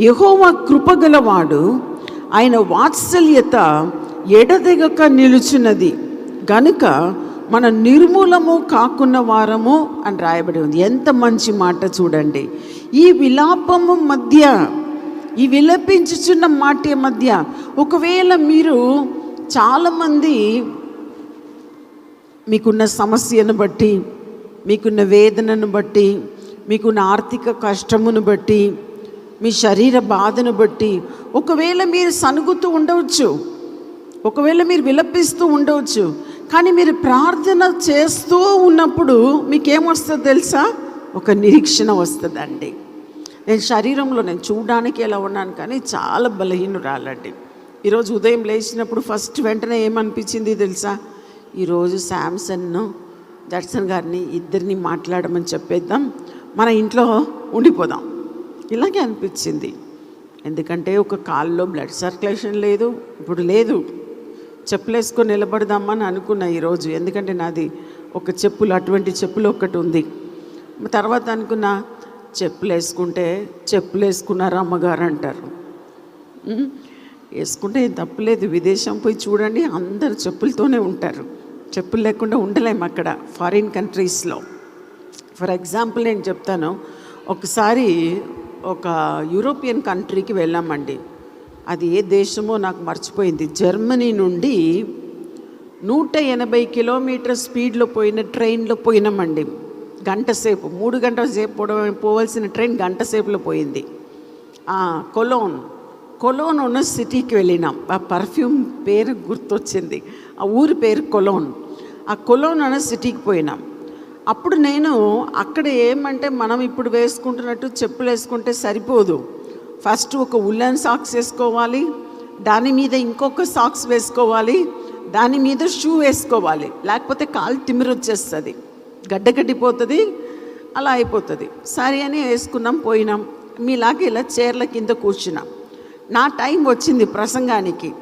యహోవా కృపగలవాడు. ఆయన వాత్సల్యత ఎడదెగక నిలుచున్నది. గనుక మన నిర్మూలము కాకున్న వారము అని రాయబడి ఉంది. ఎంత మంచి మాట చూడండి. ఈ విలాపము మధ్య ఈ విలపించుచున్న మాట మధ్య ఒకవేళ మీరు చాలామంది మీకున్న సమస్యను బట్టి మీకున్న వేదనను బట్టి మీకున్న ఆర్థిక కష్టమును బట్టి మీ శరీర బాధను బట్టి ఒకవేళ మీరు సనుగుతూ ఉండవచ్చు ఒకవేళ మీరు విలపిస్తూ ఉండవచ్చు కానీ మీరు ప్రార్థన చేస్తూ ఉన్నప్పుడు మీకేమొస్తుందో తెలుసా? ఒక నిరీక్షణ వస్తుందండి. నేను శరీరంలో నేను చూడడానికి ఎలా ఉన్నాను కానీ చాలా బలహీనురాలండి. ఈరోజు ఉదయం లేచినప్పుడు ఫస్ట్ వెంటనే ఏమనిపించింది తెలుసా? ఈరోజు శాంసన్ను దర్శన్ గారిని ఇద్దరిని మాట్లాడమని చెప్పేద్దాం. మన ఇంట్లో ఉండిపోదాం. ఇలాగే అనిపించింది. ఎందుకంటే ఒక కాల్లో బ్లడ్ సర్క్యులేషన్ లేదు ఇప్పుడు లేదు. చెప్పులేసుకొని నిలబడదామని అనుకున్నా ఈరోజు. ఎందుకంటే నాది ఒక చెప్పులు అటువంటి చెప్పులు ఒకటి ఉంది. తర్వాత అనుకున్నా చెప్పులు వేసుకుంటే చెప్పులు వేసుకున్నారు అమ్మగారు అంటారు. వేసుకుంటే ఏం తప్పులేదు విదేశం పోయి చూడండి అందరు చెప్పులతోనే ఉంటారు. చెప్పులు లేకుండా ఉండలేము అక్కడ ఫారిన్ కంట్రీస్లో ఫర్ ఎగ్జాంపుల్ నేను చెప్తాను. ఒకసారి ఒక యూరోపియన్ కంట్రీకి వెళ్ళామండి. అది ఏ దేశమో నాకు మర్చిపోయింది. జర్మనీ నుండి నూట ఎనభై కిలోమీటర్ స్పీడ్లో పోయిన ట్రైన్లో పోయినామండి. గంట సేపు మూడు గంటల సేపు పోవడం పోవాల్సిన ట్రైన్ గంట సేపులో పోయింది. కొలోన్ కొలోన్ ఉన్న సిటీకి వెళ్ళినాం. ఆ పర్ఫ్యూమ్ పేరు గుర్తొచ్చింది. ఆ ఊరి పేరు కొలోన్. ఆ కొలోన్ అన్న సిటీకి పోయినాం. అప్పుడు నేను అక్కడ ఏమంటే మనం ఇప్పుడు వేసుకుంటున్నట్టు చెప్పులు వేసుకుంటే సరిపోదు. ఫస్ట్ ఒక ఉల్లన్ సాక్స్ వేసుకోవాలి దాని మీద ఇంకొక సాక్స్ వేసుకోవాలి దాని మీద షూ వేసుకోవాలి. లేకపోతే కాలు తిమిరొచ్చేస్తుంది గడ్డ కట్టిపోతుంది అలా అయిపోతుంది. సరే అని వేసుకున్నాం పోయినాం. మీలాగా ఇలా చీరల కింద కూర్చున్నాం. నా టైం వచ్చింది ప్రసంగానికి.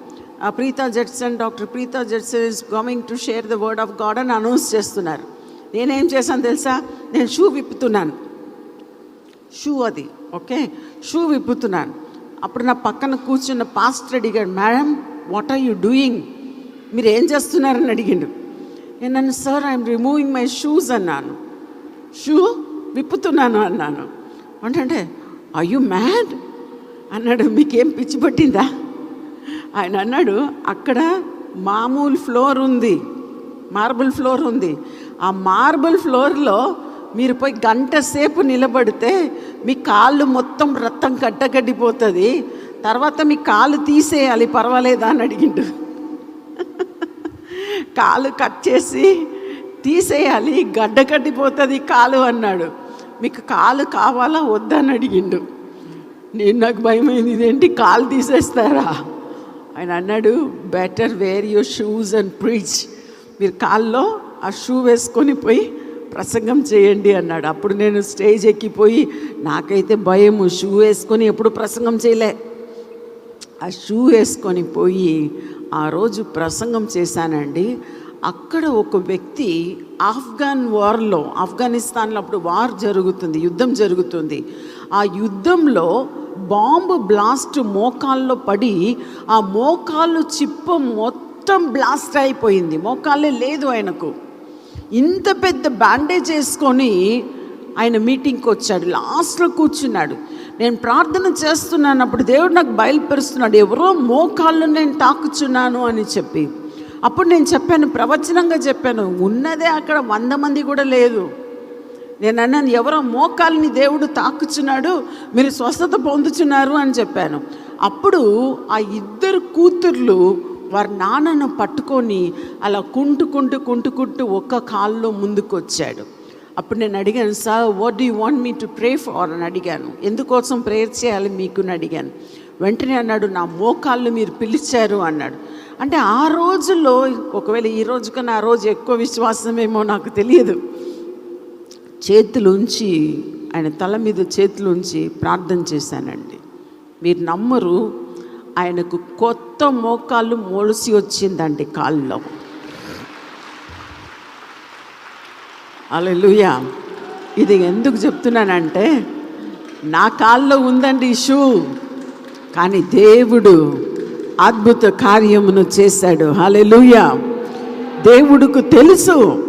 Preetha Judson doctor Preetha Judson is going to share the word of God అని అనౌన్స్ చేస్తున్నారు. నేనేం చేశాను తెలుసా? నేను షూ విప్పుతున్నాను. షూ అది ఓకే? షూ విప్పుతున్నాను. అప్పుడు నా పక్కన కూర్చున్న పాస్టర్ అడిగాడు madam what are you doing మీరు ఏం చేస్తున్నారని అడిగిండు. నేను నన్ను sir I'm removing my shoes అన్నాను. షూ విప్పుతున్నాను అన్నాను. అంటే ఐ యు మ్యాడ్ అన్నాడు. మీకేం పిచ్చి పట్టిందా? ఆయన అన్నాడు అక్కడ మామూలు ఫ్లోర్ ఉంది. మార్బుల్ ఫ్లోర్ ఉంది. ఆ మార్బుల్ ఫ్లోర్లో మీరు పోయి గంట సేపు నిలబడితే మీ కాళ్ళు మొత్తం రక్తం కట్టగడ్డిపోతుంది తర్వాత మీ కాళ్ళు తీసేయాలి పర్వాలేదా అని అడిగిండు. కాలు కట్ చేసి తీసేయాలి గడ్డ కట్టిపోతుంది కాలు అన్నాడు. మీకు కాలు కావాలా వద్దని అడిగిండు. నేను నాకు భయమైంది ఇదేంటి కాలు తీసేస్తారా? ఆయన అన్నాడు better wear your shoes and preach మీరు కాల్లో ఆ షూ వేసుకొని పోయి ప్రసంగం చేయండి అన్నాడు. అప్పుడు నేను స్టేజ్ ఎక్కిపోయి నాకైతే భయము. షూ వేసుకొని ఎప్పుడు ప్రసంగం చేయలే. ఆ షూ వేసుకొని పోయి ఆ రోజు ప్రసంగం చేశానండి. అక్కడ ఒక వ్యక్తి ఆఫ్ఘన్ వార్లో ఆఫ్ఘనిస్తాన్లో అప్పుడు వార్ జరుగుతుంది యుద్ధం జరుగుతుంది. ఆ యుద్ధంలో బాంబు బ్లాస్ట్ మోకాల్లో పడి ఆ మోకాలు చిప్ప మొత్తం బ్లాస్ట్ అయిపోయింది. మోకాలే లేదు ఆయనకు. ఇంత పెద్ద బ్యాండేజ్ వేసుకొని ఆయన మీటింగ్కి వచ్చాడు. లాస్ట్లో కూర్చున్నాడు. నేను ప్రార్థన చేస్తున్నాను. అప్పుడు దేవుడు నాకు బయలుపరుస్తున్నాడు. ఎవరో మోకాళ్ళు నేను తాకుచున్నాను అని చెప్పి. అప్పుడు నేను చెప్పాను ప్రవచనంగా చెప్పాను ఉన్నదే అక్కడ వంద మంది కూడా లేదు. నేను అన్నాను ఎవరో మోకాల్ని దేవుడు తాకుచున్నాడు మీరు స్వస్థత పొందుచున్నారు అని చెప్పాను. అప్పుడు ఆ ఇద్దరు కూతుర్లు వారి నాన్నను పట్టుకొని అలా కుంటుకుంటూ కుంటుకుంటూ ఒక్క కాల్లో ముందుకొచ్చాడు. అప్పుడు నేను అడిగాను sir what do want me to pray for అని అడిగాను. ఎందుకోసం ప్రేయర్ చేయాలి మీకు అని అడిగాను. వెంటనే అన్నాడు నా మోకాళ్ళు మీరు పిలిచారు అన్నాడు. అంటే ఆ రోజుల్లో ఒకవేళ ఈ రోజు కన్నా ఆ రోజు ఎక్కువ విశ్వాసమేమో నాకు తెలియదు. చేతులుంచి ఆయన తల మీద చేతులుంచి ప్రార్థన చేశానండి. మీరు నమ్మరు ఆయనకు కొత్త మోకాళ్ళు మొలిసి వచ్చిందండి కాళ్ళలో. అలెలుయా ఇది ఎందుకు చెప్తున్నానంటే నా కాల్లో ఉందండి ఈ షూ కానీ దేవుడు అద్భుత కార్యమును చేశాడు. హల్లెలూయా. దేవుడుకు తెలుసు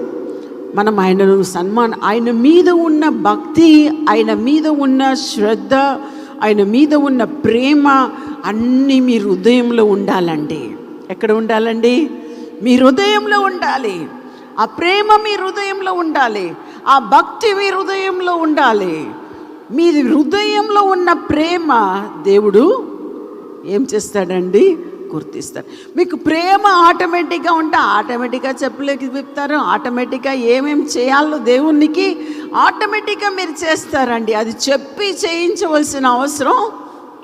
మనం ఆయనను సన్మాన ఆయన మీద ఉన్న భక్తి ఆయన మీద ఉన్న శ్రద్ధ ఆయన మీద ఉన్న ప్రేమ అన్నీ మీ హృదయంలో ఉండాలండి. ఎక్కడ ఉండాలండి? మీ హృదయంలో ఉండాలి. ఆ ప్రేమ మీ హృదయంలో ఉండాలి. ఆ భక్తి మీ హృదయంలో ఉండాలి. మీ హృదయంలో ఉన్న ప్రేమ దేవుడు ఏం చేస్తాడండి? గుర్తిస్తాడు. మీకు ప్రేమ ఆటోమేటిక్గా ఉంటే ఆటోమేటిక్గా చెప్పలేక చెప్తారు ఆటోమేటిక్గా ఏమేమి చేయాలో దేవునికి ఆటోమేటిక్గా మీరు చేస్తారండి. అది చెప్పి చేయించవలసిన అవసరం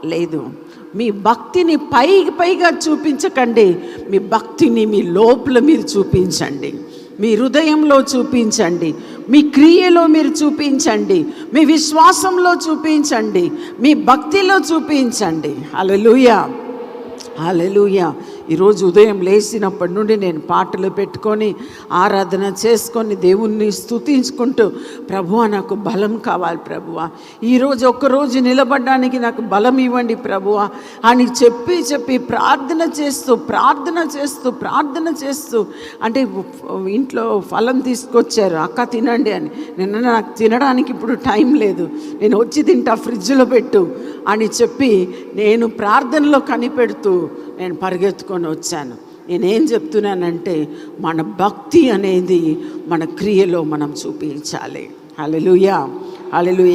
లేదు. మీ భక్తిని పై పైగా చూపించకండి. మీ భక్తిని మీ లోపల మీరు చూపించండి. మీ హృదయంలో చూపించండి. మీ క్రియలో మీరు చూపించండి. మీ విశ్వాసంలో చూపించండి. మీ భక్తిలో చూపించండి. హల్లెలూయా. హల్లెలూయా. ఈరోజు ఉదయం లేచినప్పటి నుండి నేను పాటలు పెట్టుకొని ఆరాధన చేసుకొని దేవుణ్ణి స్తుతించుకుంటూ ప్రభువా నాకు బలం కావాలి ప్రభువా. ఈరోజు ఒక్కరోజు నిలబడడానికి నాకు బలం ఇవ్వండి ప్రభువా. అని చెప్పి చెప్పి ప్రార్థన చేస్తూ ప్రార్థన చేస్తూ ప్రార్థన చేస్తూ అంటే ఇంట్లో ఫలం తీసుకొచ్చారు అక్క తినండి అని. నిన్న నాకు తినడానికి ఇప్పుడు టైం లేదు నేను వచ్చి తింటా ఫ్రిడ్జ్లో పెట్టు అని చెప్పి నేను ప్రార్థనలో కనిపెడుతూ నేను పరిగెత్తుకొని వచ్చాను. నేనేం చెప్తున్నానంటే మన భక్తి అనేది మన క్రియలో మనం చూపించాలి. హల్లెలూయా హల్లెలూయా